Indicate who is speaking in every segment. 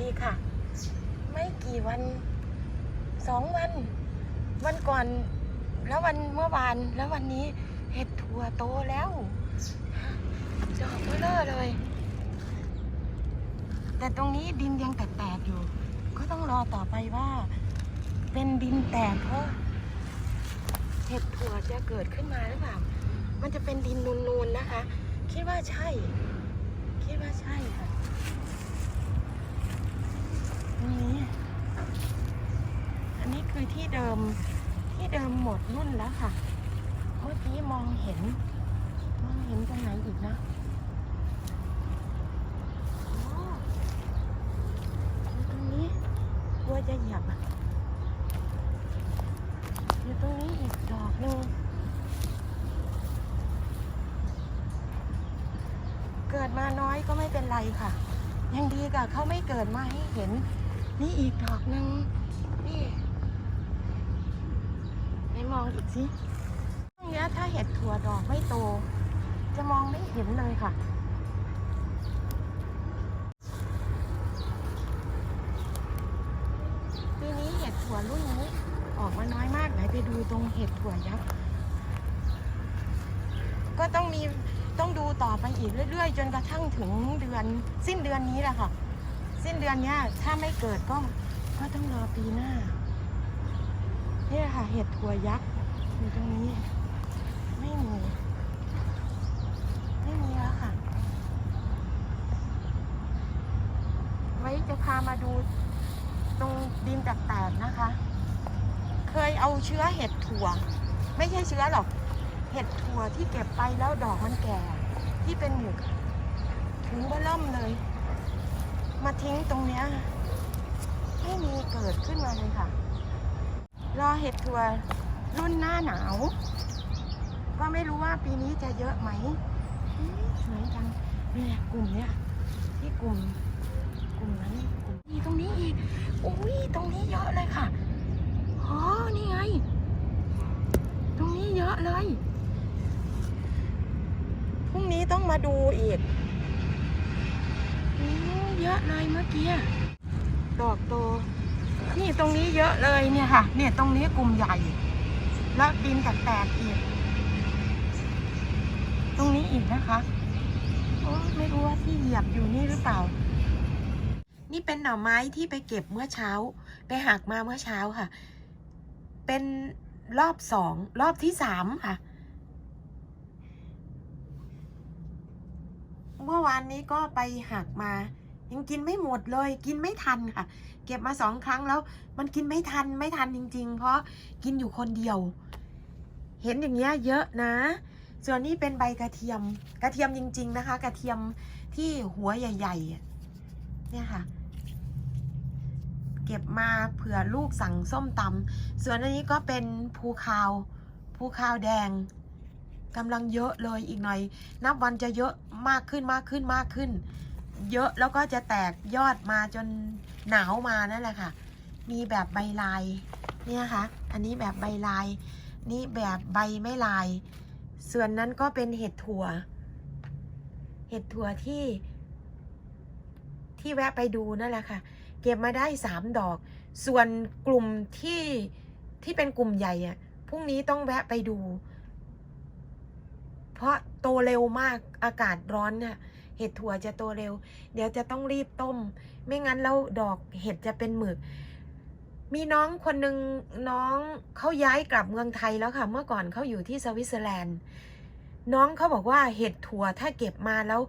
Speaker 1: ดีค่ะ ไม่กี่วันสองวัน วันก่อน แล้ววันเมื่อวานแล้ววันนี้เห็ดถั่วโตแล้วดอกเบลอเลย แต่ตรงนี้ดินยังแตกๆอยู่ ก็ต้องรอต่อไปว่า เป็นดินแตกเพราะเห็ดถั่วจะเกิดขึ้นมาหรือเปล่า มันจะเป็นดินนูนๆนะคะ คิดว่าใช่ คิดว่าใช่ค่ะ นี้ อันนี้คือที่เดิมที่เดิมหมดรุ่นแล้วค่ะ เมื่อกี้มองเห็น มองเห็นตรงไหนอีกนะตรงนี้กลัวจะเหยียบอะอยู่ตรงนี้อีกดอกหนึ่งเกิดมาน้อยก็ไม่เป็นไรค่ะ ยังดีกับเขาไม่เกิดมาให้เห็น นี่อีกดอกหนึ่งนี่ไหนมองอีกสิตรงนี้ถ้าเห็ดถั่วดอกไม่โต จะมองไม่เห็นเลยค่ะปีนี้เห็ดถั่วรุ่นนี้ออกมาน้อยมากไหนไปดูตรงเห็ดถั่วยักษ์ก็ต้องมีต้องดูต่อไปอีกเรื่อยๆ จนกระทั่งถึงเดือนสิ้นเดือนนี้แหละค่ะ สิ้นเดือนเนี้ยถ้าไม่เกิดก็ก็ต้องรอปีหน้าเนี่ยค่ะเห็ดถั่วยักษ์อยู่ตรงนี้ ไม่มี ไม่มีแล้วค่ะ ไว้จะพามาดูตรงดินแตกๆนะคะ เคยเอาเชื้อเห็ดถั่ว ไม่ใช่เชื้อหรอก เห็ดถั่วที่เก็บไปแล้วดอกมันแก่ ที่เป็นหมูถึงเบล่มเลย มาทิ้งตรงเนี้ยไม่มีเกิดขึ้นมาเลยค่ะ รอเห็ดถั่วรุ่นหน้าหนาว ก็ไม่รู้ว่าปีนี้จะเยอะไหมสวยจังเนี่ยกลุ่มเนี้ยที่กลุ่มกลุ่มนั้นกลุ่มนี่ตรงนี้อีกอุ้ยตรงนี้เยอะเลยค่ะอ๋อนี่ไง ตรงนี้เยอะเลยพรุ่งนี้ต้องมาดูอีก เยอะเลยเมื่อกี้ดอกโต นี่ตรงนี้เยอะเลยเนี่ยค่ะ เนี่ยตรงนี้กลุ่มใหญ่ แล้วดินแตกๆอีก ตรงนี้อีกนะคะโอ้ไม่รู้ว่าที่เหยียบอยู่นี่หรือเปล่า นี่เป็นหน่อไม้ที่ไปเก็บเมื่อเช้า ไปหักมาเมื่อเช้าค่ะ เป็นรอบสองรอบที่สามค่ะ เมื่อวานนี้ก็ไปหักมา ยังกินไม่หมดเลย กินไม่ทันค่ะ เก็บมาสองครั้งแล้ว มันกินไม่ทันไม่ทันจริง ๆ เพราะกินอยู่คนเดียว เห็นอย่างเงี้ยเยอะนะ ส่วนนี้เป็นใบกระเทียม กระเทียมจริง ๆ นะคะ กระเทียมที่หัวใหญ่ๆ เนี่ยค่ะเก็บมาเผื่อลูกสั่งส้มตำส่วนอันนี้ก็เป็นภูคาว ภูคาวแดง กำลังเยอะเลยอีกหน่อย นับวันจะเยอะมากขึ้นมากขึ้นมากขึ้น เยอะแล้วก็จะแตกยอดมาจนหนาวมานั่นแหละค่ะ มีแบบใบลายเนี่ยค่ะ อันนี้แบบใบลาย นี่แบบใบไม่ลาย ส่วนนั้นก็เป็นเห็ดถั่ว เห็ดถั่วที่ ที่แวะไปดูนั่นแหละค่ะ เก็บมาได้สามดอก ส่วนกลุ่มที่ที่เป็นกลุ่มใหญ่อะพรุ่งนี้ต้องแวะไปดู เพราะโตเร็วมากอากาศร้อนน่ะเห็ดถั่วจะโตเร็ว เดี๋ยวจะต้องรีบต้ม ไม่งั้นแล้วดอกเห็ดจะเป็นหมึก มีน้องคนหนึ่งน้องเขาย้ายกลับเมืองไทยแล้วค่ะ เมื่อก่อนเขาอยู่ที่สวิตเซอร์แลนด์ น้องเขาบอกว่าเห็ดถั่วถ้าเก็บมาแล้ว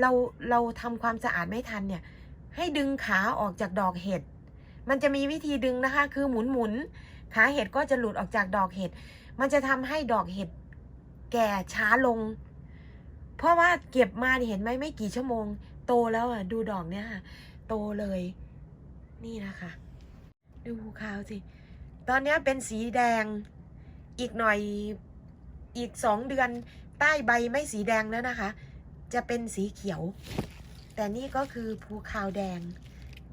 Speaker 1: เราเราทำความสะอาดไม่ทันเนี่ย ให้ดึงขาออกจากดอกเห็ด มันจะมีวิธีดึงนะคะ คือหมุนหมุนขาเห็ดก็จะหลุดออกจากดอกเห็ด มันจะทำให้ดอกเห็ด แก่ช้าลง เพราะว่าเก็บมาเห็นไหมไม่กี่ชั่วโมง โตแล้วอะ ดูดอกเนี่ยค่ะ โตเลย นี่นะคะ ดูภูเขาสิ ตอนนี้เป็นสีแดง อีกหน่อยอีกสองเดือนใต้ใบไม่สีแดงแล้วนะคะ จะเป็นสีเขียว แต่นี่ก็คือภูคาวแดง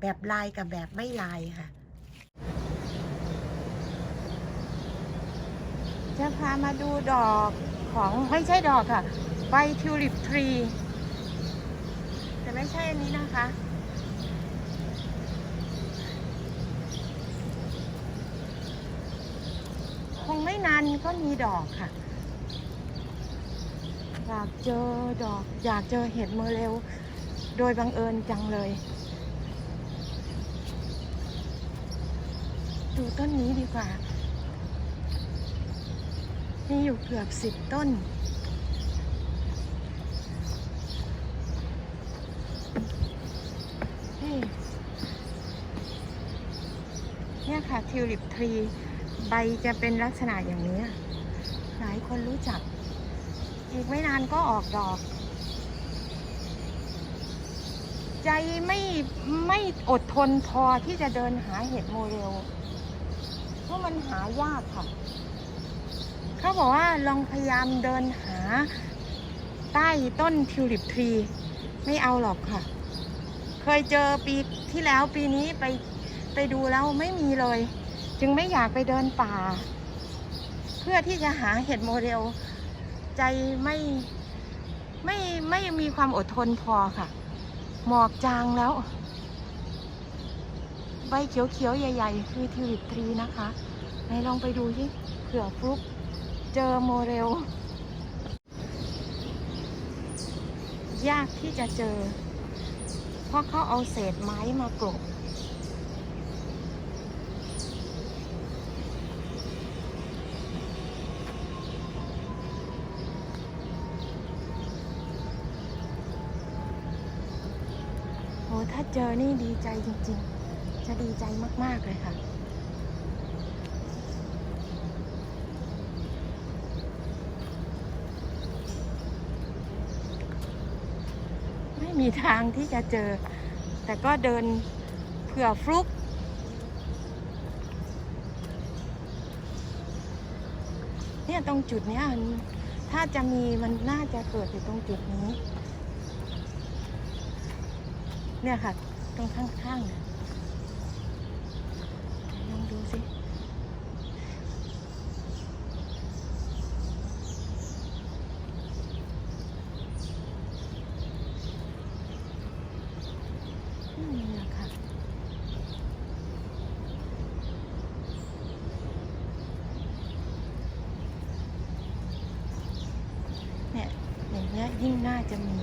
Speaker 1: แบบลายกับแบบไม่ลายค่ะจะพามาดูดอก ของไม่ใช่ดอกค่ะ ใบทิวลิปทรี แต่ไม่ใช่อันนี้นะคะ คงไม่นานก็มีดอกค่ะ อยากเจอดอก อยากเจอเห็ดเมเร็ว โดยบังเอิญจังเลย ดูต้นนี้ดีกว่า มีอยู่เกือบสิบต้น นี่ เนี่ยค่ะทิวลิปทรี ใบจะเป็นลักษณะอย่างนี้ หลายคนรู้จัก อีกไม่นานก็ออกดอก ใจไม่ไม่อดทนพอที่จะเดินหาเห็ดโมเดล เพราะมันหายากค่ะ เขาบอกว่าลองพยายามเดินหาใต้ต้นทิวลิปทรี ไม่เอาหรอกค่ะ เคยเจอปีที่แล้วปีนี้ไปไปดูแล้วไม่มีเลย จึงไม่อยากไปเดินป่า เพื่อที่จะหาเห็ดโมเดล ใจไม่ไม่ไม่มีความอดทนพอค่ะ หมอกจางแล้ว ใบเขียวๆ ใหญ่ ๆ คือทิวลิปทรีนะคะไหนลองไปดูที่เผื่อฟลุก เจอโมเดลยากที่จะเจอ เพราะเขาเอาเศษไม้มากลบโหถ้าเจอนี่ดีใจจริง ๆ จะดีใจมาก ๆ เลยค่ะ ไมีทางที่จะเจอ แต่ก็เดินเผื่อฟลุก เนี่ยตรงจุดเนี้ยถ้าจะมีมันน่าจะเกิดอยู่ตรงจุดนี้ เนี่ยค่ะ ตรงข้างๆน่ะลองดูสิ ไม่มีอะค่ะ เนี่ย อย่างเงี้ยยิ่งน่าจะมี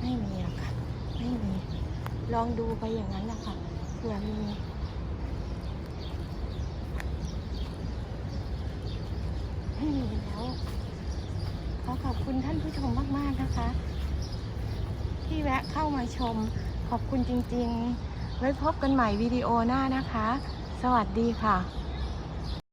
Speaker 1: ไม่มีอะค่ะ ไม่มี ลองดูไปอย่างนั้นนะคะเผื่อมีมีแล้ว ขอบคุณท่านผู้ชมมาก ๆ นะคะ ที่แวะเข้ามาชม ขอบคุณจริง ๆ ไว้พบกันใหม่วิดีโอหน้านะคะ สวัสดีค่ะ